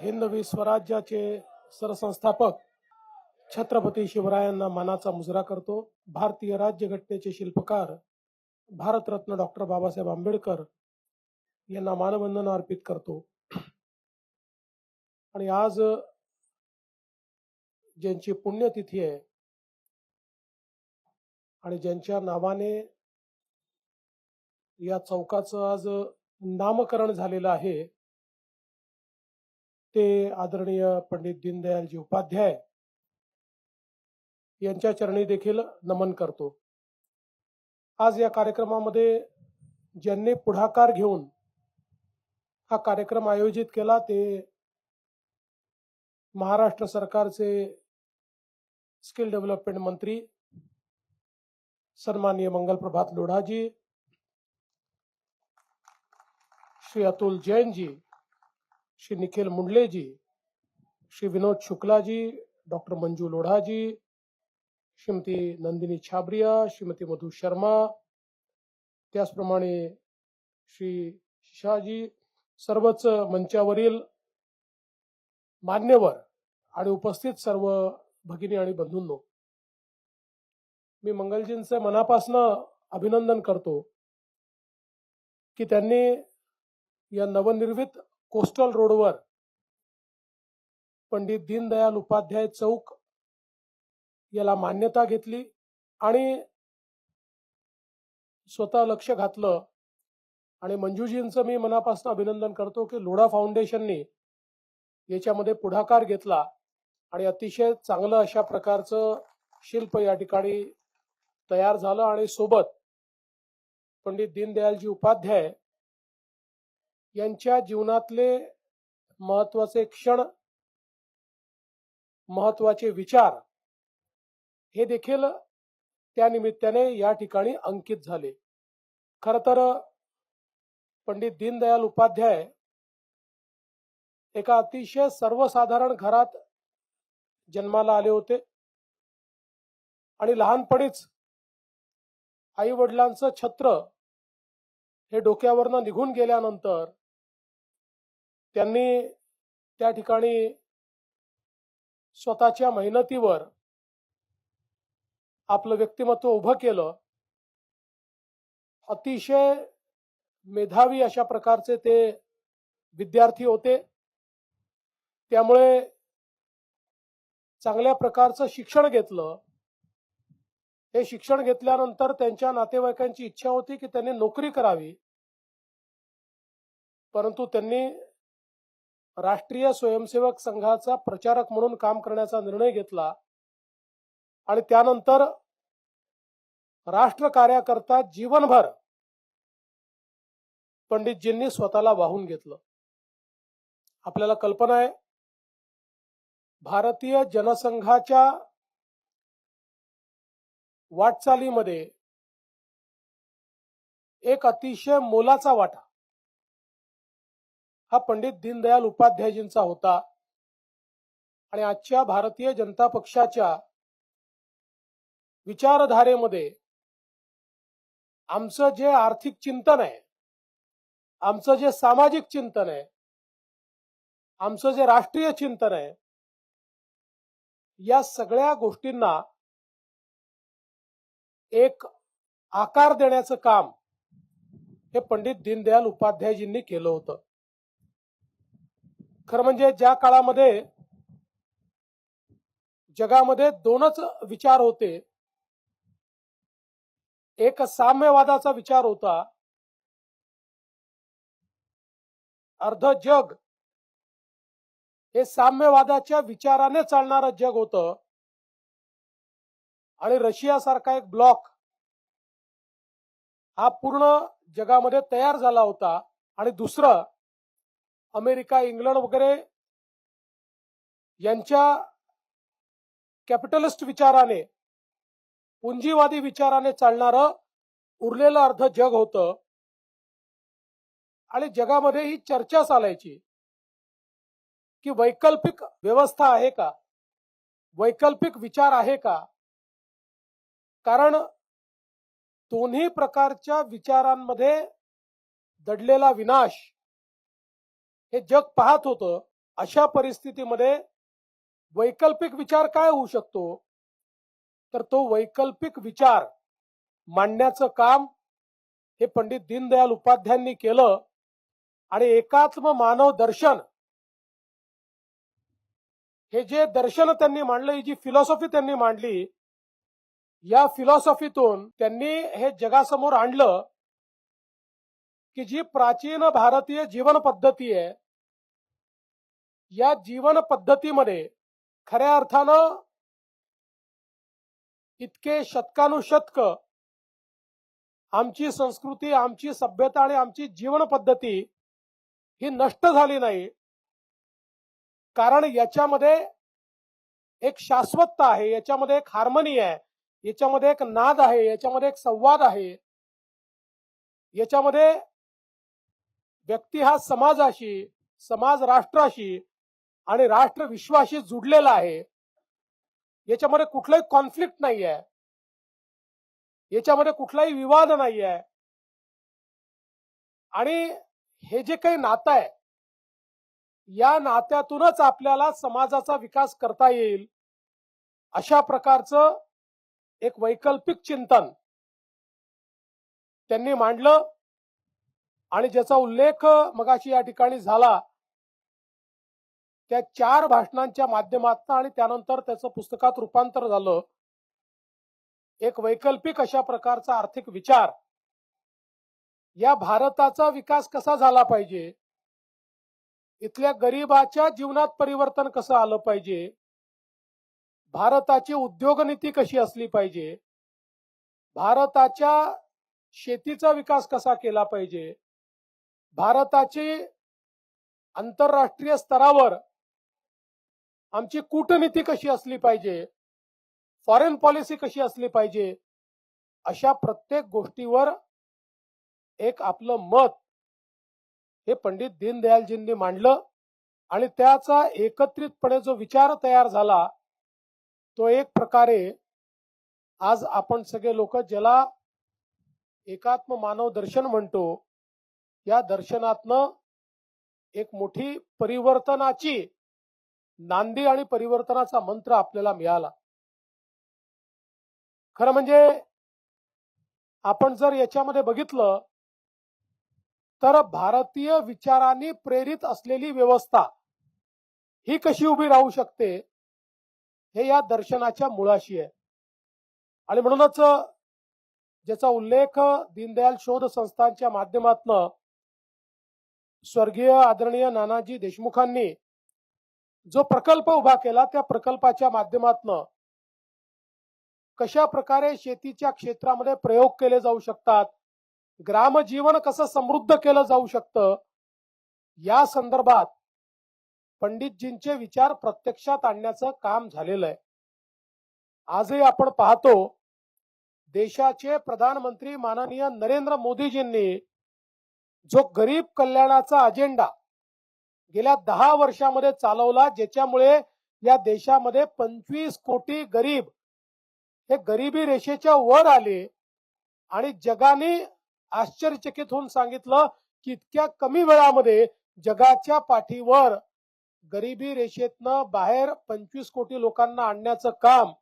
हिंदवी स्वराज्याचे सरसंस्थापक छत्रपती शिवरायांना मानाचा मुजरा करतो. भारतीय राज्यघटनेचे शिल्पकार भारतरत्न डॉक्टर बाबासाहेब आंबेडकर यांना मानवंदन अर्पित करतो. आणि आज ज्यांची पुण्यतिथी आहे आणि ज्यांच्या नावाने या चौकाचं आज नामकरण झालेलं आहे ते आदरणीय पंडित दीनदयालजी उपाध्याय यांच्या चरणी देखील नमन करतो. आज या कार्यक्रमामध्ये ज्यांनी पुढाकार घेऊन हा कार्यक्रम आयोजित केला ते महाराष्ट्र सरकारचे स्किल डेव्हलपमेंट मंत्री सन्माननीय मंगलप्रभात लोढाजी श्री अतुल जैनजी श्री निखिल मुंडलेजी श्री विनोद शुक्लाजी डॉक्टर मंजू लोढाजी श्रीमती नंदिनी छाबरिया श्रीमती मधु शर्मा त्याचप्रमाणे श्री शिशाजी सर्वच मंचावरील मान्यवर आणि उपस्थित सर्व भगिनी आणि बंधूंनो मी मंगलजींचं मनापासनं अभिनंदन करतो की त्यांनी या नवनिर्मित कोस्टल रोडवर. पंडित दीनदयाल उपाध्याय चौक याला मान्यता घेतली आणि स्वतः लक्ष घातलं. आणि मंजूजींचं मी मनापासून अभिनंदन करतो की लोढा फाउंडेशननी याच्यामध्ये पुढाकार घेतला आणि अतिशय चांगलं अशा प्रकारचं शिल्प या ठिकाणी तयार झालं. आणि सोबत पंडित दीनदयालजी उपाध्याय यांच्या जीवनातले महत्त्वाचे क्षण महत्त्वाचे विचार हे देखील त्या निमित्ताने या ठिकाणी अंकित झाले. खर तर पंडित दीनदयाल उपाध्याय एका अतिशय सर्वसाधारण घरात जन्माला आले होते आणि लहानपणीच आई वडिलांचं छत्र हे डोक्यावरनं निघून गेल्यानंतर त्यांनी त्या ठिकाणी स्वतःच्या मेहनतीवर आपलं व्यक्तिमत्व उभं केलं. अतिशय मेधावी अशा प्रकारचे ते विद्यार्थी होते. त्यामुळे चांगल्या प्रकारचं शिक्षण घेतलं. हे शिक्षण घेतल्यानंतर त्यांच्या नातेवाईकांची इच्छा होती की त्यांनी नोकरी करावी. परंतु त्यांनी राष्ट्रीय स्वयंसेवक संघाचा प्रचारक म्हणून काम करण्याचा निर्णय घेतला आणि त्यानंतर राष्ट्र कार्याकरता जीवनभर पंडितजींनी स्वतःला वाहून घेतलं. आपल्याला कल्पना आहे भारतीय जनसंघाच्या वाटचालीमध्ये एक अतिशय मोलाचा वाटा हा पंडित दीनदयाल उपाध्यायजींचा होता. आणि आजच्या भारतीय जनता पक्षाच्या विचारधारेमध्ये आमचं जे आर्थिक चिंतन आहे आमचं जे सामाजिक चिंतन आहे आमचं जे राष्ट्रीय चिंतन आहे या सगळ्या गोष्टींना एक आकार देण्याचं काम हे पंडित दीनदयाल उपाध्यायजींनी केलं होतं. खरं म्हणजे ज्या काळामध्ये जगामध्ये दोनच विचार होते. एक साम्यवादाचा विचार होता. अर्ध जग. हे साम्यवादाच्या विचाराने चालणारं जग होत. आणि रशिया सारखा एक ब्लॉक हा पूर्ण जगामध्ये तयार झाला होता. आणि दुसरं अमेरिका इंग्लंड वगैरे यांच्या कॅपिटलिस्ट विचाराने पुंजीवादी विचाराने चालणारं उरलेलं अर्ध जग होतं. आणि जगामध्ये ही चर्चा चालायची की वैकल्पिक व्यवस्था आहे का? वैकल्पिक विचार आहे का? कारण दोन्ही प्रकारच्या विचारांमध्ये दडलेला विनाश हे जग पाहत होतं अशा परिस्थितीमध्ये वैकल्पिक विचार काय होऊ शकतो? तर तो वैकल्पिक विचार मांडण्याचं काम हे पंडित दीनदयाल उपाध्यायांनी केलं आणि एकात्म मानव दर्शन. हे जे दर्शन त्यांनी मांडलं ही जी फिलॉसॉफी त्यांनी मांडली या फिलॉसॉफीतून त्यांनी हे जगासमोर आणलं की जी प्राचीन भारतीय जीवन पद्धती आहे या जीवन पद्धतीमध्ये खऱ्या अर्थानं इतके शतकानुशतक आमची संस्कृती आमची सभ्यता आणि आमची जीवन पद्धती ही नष्ट झाली नाही. कारण याच्यामध्ये एक शाश्वतता आहे याच्यामध्ये एक हार्मनी आहे याच्यामध्ये एक नाद आहे याच्यामध्ये एक संवाद आहे. याच्यामध्ये व्यक्ती हा समाजाशी समाज राष्ट्राशी आणि राष्ट्र विश्वाशी जुडलेला आहे. याच्यामध्ये कुठलाही कॉन्फ्लिक्ट नाही आहे याच्यामध्ये कुठलाही विवाद नाही आहे आणि हे जे काही नातं आहे या नात्यातूनच आपल्याला समाजाचा विकास करता येईल अशा प्रकारचं एक वैकल्पिक चिंतन त्यांनी मांडलं. आणि ज्याचा उल्लेख मगाशी या ठिकाणी झाला त्या चार भाषणांच्या माध्यमातून आणि त्यानंतर त्याचं पुस्तकात रूपांतर झालं. एक वैकल्पिक अशा प्रकारचा आर्थिक विचार. या भारताचा विकास कसा झाला पाहिजे? इथल्या गरीबाच्या जीवनात परिवर्तन कसं आलं पाहिजे? भारताची उद्योग नीती कशी असली पाहिजे? भारताच्या शेतीचा विकास कसा केला पाहिजे? भारताची आंतरराष्ट्रीय स्तरावर आमची कूटनीती कशी असली पाहिजे? फॉरेन पॉलिसी कशी असली पाहिजे? अशा प्रत्येक गोष्टीवर एक आपलं मत हे पंडित दीनदयालजींनी मांडलं आणि त्याचा एकत्रितपणे जो विचार तयार झाला तो एक प्रकारे आज आपण सगळे लोक ज्याला एकात्म मानव दर्शन म्हणतो या दर्शनातनं एक मोठी परिवर्तनाची नांदी आणि परिवर्तनाचा मंत्र आपल्याला मिळाला. खरं म्हणजे आपण जर याच्यामध्ये बघितलं तर भारतीय विचारांनी प्रेरित असलेली व्यवस्था ही कशी उभी राहू शकते हे या दर्शनाच्या मुळाशी आहे. आणि म्हणूनच ज्याचा उल्लेख दीनदयाल शोध संस्थांच्या माध्यमातून स्वर्गीय आदरणीय नानाजी देशमुखांनी जो प्रकल्प उभा केला त्या प्रकल्पाच्या माध्यमातून कशा प्रकारे शेतीच्या क्षेत्रामध्ये प्रयोग केले जाऊ शकतात ग्रामजीवन कसं समृद्ध केलं जाऊ शकतं या संदर्भात पंडितजींचे विचार प्रत्यक्षात आणण्याचं काम झालेलं आहे. आजही आपण पाहतो देशाचे प्रधानमंत्री माननीय नरेंद्र मोदीजींनी जो गरीब कल्याणाचा अजेंडा गेल्या दहा वर्षामध्ये चालवला ज्याच्यामुळे या देशामध्ये पंचवीस कोटी गरीब हे गरिबी रेषेच्या वर आले. आणि जगाने आश्चर्यचकित होऊन सांगितलं की इतक्या कमी वेळामध्ये जगाच्या पाठीवर गरिबी रेषेतनं बाहेर पंचवीस कोटी लोकांना आणण्याचं काम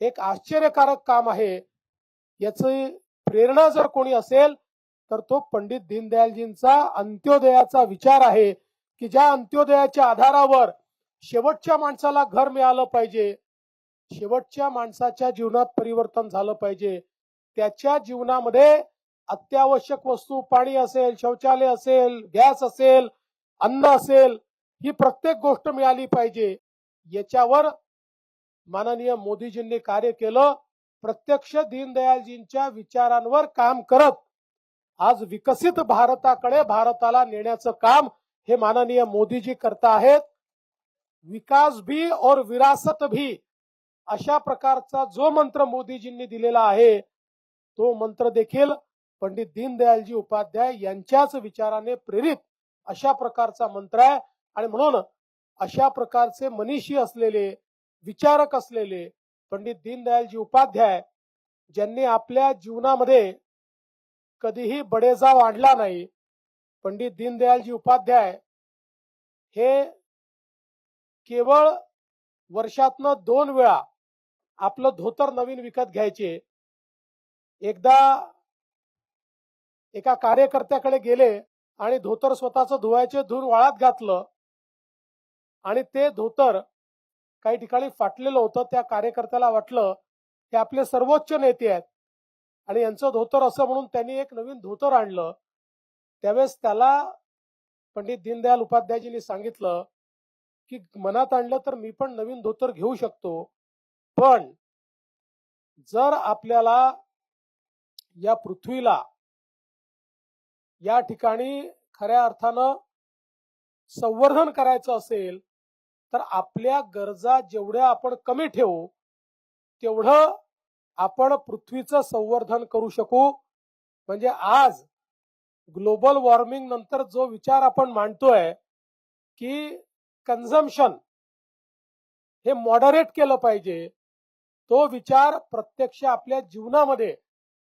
एक आश्चर्यकारक काम आहे. याची प्रेरणा जर कोणी असेल तर तो पंडित दीनदयालजींचा अंत्योदयाचा विचार आहे. की ज्या अंत्योदयाच्या आधारावर शेवटच्या माणसाला घर मिळालं पाहिजे शेवटच्या माणसाच्या जीवनात परिवर्तन झालं पाहिजे त्याच्या जीवनामध्ये अत्यावश्यक वस्तू पाणी असेल शौचालय असेल गॅस असेल अन्न असेल ही प्रत्येक गोष्ट मिळाली पाहिजे. याच्यावर माननीय मोदीजींनी कार्य केलं. प्रत्यक्ष दीनदयालजींच्या विचारांवर काम करत आज विकसित भारताकडे भारताला नेण्याचं काम हे माननीय मोदीजी करता आहेत. विकास भी और विरासत भी अशा प्रकारचा जो मंत्र मोदीजींनी दिलेला आहे तो मंत्र देखील पंडित दीनदयालजी उपाध्याय यांच्याच विचाराने प्रेरित अशा प्रकारचा मंत्र आहे. आणि म्हणून अशा प्रकारचे मनीषी असलेले विचारक असलेले पंडित दीनदयालजी उपाध्याय ज्यांनी आपल्या जीवनामध्ये कधीही बडेजाव आणला नाही पंडित दीनदयालजी उपाध्याय हे केवळ वर्षातनं दोन वेळा आपलं धोतर नवीन विकत घ्यायचे. एकदा एका कार्यकर्त्याकडे गेले आणि धोतर स्वतःच धुवायचे धुवून वाळात घातलं आणि ते धोतर काही ठिकाणी फाटलेलं होतं. त्या कार्यकर्त्याला वाटलं हे आपले सर्वोच्च नेते आहेत. आणि यांचं धोतर असं म्हणून त्यांनी एक नवीन धोतर आणलं. त्यावेळेस त्याला पंडित दीनदयाल उपाध्यायजींनी सांगितलं की मनात आणलं तर मी पण नवीन धोतर घेऊ शकतो. पण जर आपल्याला या पृथ्वीला या ठिकाणी खऱ्या अर्थानं संवर्धन करायचं असेल तर आपल्या गरजा जेवढ्या आपण कमी ठेवू तेवढं आपण पृथ्वीचं संवर्धन करू शकू. म्हणजे आज ग्लोबल वॉर्मिंग नंतर जो विचार आपण मांडतोय की कन्झम्पशन हे मॉडरेट केलं पाहिजे तो विचार प्रत्यक्ष आपल्या जीवनामध्ये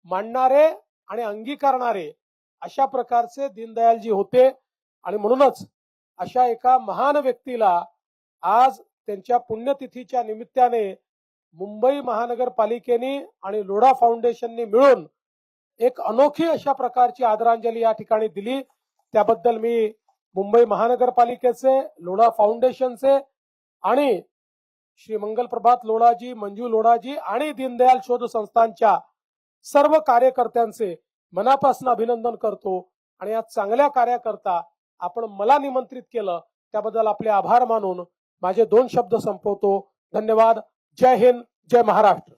मांडणारे आणि अंगीकारणारे अशा प्रकारचे दीनदयालजी होते. आणि म्हणूनच अशा एका महान व्यक्तीला आज त्यांच्या पुण्यतिथीच्या निमित्ताने मुंबई महानगरपालिकेने आणि लोढा फाउंडेशनने मिळून एक अनोखी अशा प्रकारची आदरांजली या ठिकाणी दिली. त्याबद्दल मी मुंबई महानगरपालिकेचे लोढा फाउंडेशनचे आणि श्री मंगल प्रभात लोढाजी मंजू लोढाजी आणि दीनदयाल शोध संस्थांच्या सर्व कार्यकर्त्यांचे मनापासून अभिनंदन करतो. आणि या चांगल्या कार्याकरता आपण मला निमंत्रित केलं त्याबद्दल आपले आभार मानून माझे दोन शब्द संपवतो. धन्यवाद. जय हिंद. जय महाराष्ट्र.